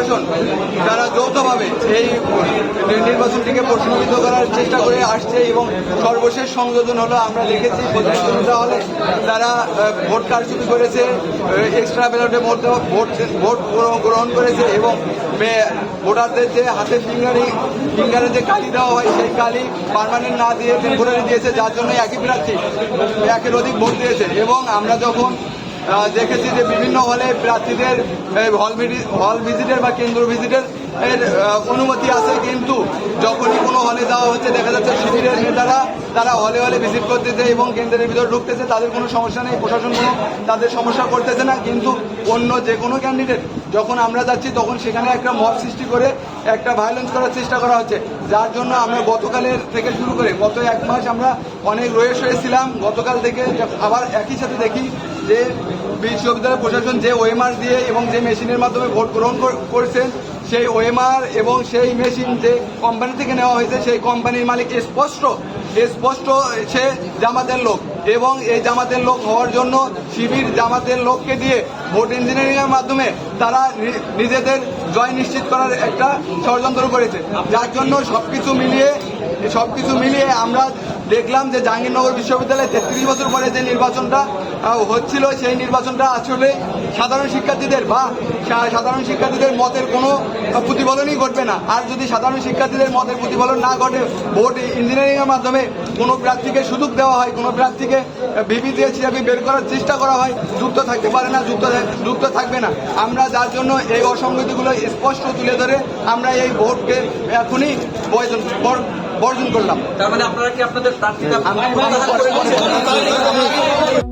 প্রশাসন যারা যৌথভাবে এই নির্বাচনটিকে প্রশ্নবিদ্ধ করার চেষ্টা করে আসছে এবং সর্বশেষ সংযোজন হলো আমরা দেখেছি প্রতিনিধিত্ব হলে তারা ভোট কারচুপি করেছে এক্সট্রা ব্যালটে ভোট দেওয়া- ভোট ভোট গ্রহণ- করেছে এবং ভোটারদের যে হাতে ফিঙ্গারি, ফিঙ্গারে যে কালি দেওয়া হয় সেই কালি পার্মানেন্ট না দিয়ে টেম্পোরারি দিয়েছে, যার জন্য একই প্রার্থী, একের অধিক ভোট দিয়েছে। এবং আমরা যখন দেখেছি যে বিভিন্ন হলে প্রার্থীদের হল হল ভিজিটের বা কেন্দ্র ভিজিটের এর অনুমতি আছে, কিন্তু যখনই কোনো হলে যাওয়া হচ্ছে, দেখা যাচ্ছে শিবিরের নেতারা, তারা হলে হলে ভিজিট করতেছে এবং কেন্দ্রের ভিতরে ঢুকতেছে, তাদের কোনো সমস্যা নেই প্রশাসন কোনো তাদের সমস্যা করতেছে না, কিন্তু অন্য যে কোনো ক্যান্ডিডেট যখন আমরা যাচ্ছি, তখন সেখানে একটা মত সৃষ্টি করে একটা ভায়োলেন্স করার চেষ্টা করা হচ্ছে। যার জন্য আমরা গতকালের থেকে শুরু করে গত এক মাস আমরা অনেক রয়েস হয়েছিলাম। গতকাল থেকে আবার একই সাথে দেখি যে বিশ্ববিদ্যালয় প্রশাসন যে ওএমআর দিয়ে এবং যে মেশিনের মাধ্যমে ভোট গ্রহণ করেছেন, সেই ওএমআর এবং সেই মেশিন যে কোম্পানি থেকে নেওয়া হয়েছে, সেই কোম্পানির মালিক স্পষ্ট স্পষ্ট সে জামাতের লোক এবং এই জামাতের লোক হওয়ার জন্য শিবির জামাতের লোককে দিয়ে ভোট ইঞ্জিনিয়ারিং এর মাধ্যমে তারা নিজেদের জয় নিশ্চিত করার একটা ষড়যন্ত্র করেছে। যার জন্য সবকিছু মিলিয়ে সবকিছু মিলিয়ে আমরা দেখলাম যে জাহাঙ্গীরনগর বিশ্ববিদ্যালয়ে তেত্রিশ বছর পরে যে নির্বাচনটা হচ্ছিল, সেই নির্বাচনটা আসলে সাধারণ শিক্ষার্থীদের বা সাধারণ শিক্ষার্থীদের মতের কোনো প্রতিফলনই ঘটবে না। আর যদি সাধারণ শিক্ষার্থীদের মতের প্রতিফলন না ঘটে, ভোট ইঞ্জিনিয়ারিং এর মাধ্যমে কোনো প্রার্থীকে সুযোগ দেওয়া হয় কোনো প্রার্থীকে ভিপি দিয়ে চিরাপি বের করার চেষ্টা করা হয় যুক্ত থাকতে পারে না যুক্ত যুক্ত থাকবে না। আমরা যার জন্য এই অসঙ্গতিগুলো স্পষ্ট তুলে ধরে আমরা এই ভোটকে এখনই বর্জন বর্জন করলাম। তার মানে আপনারা কি আপনাদের প্রার্থীতা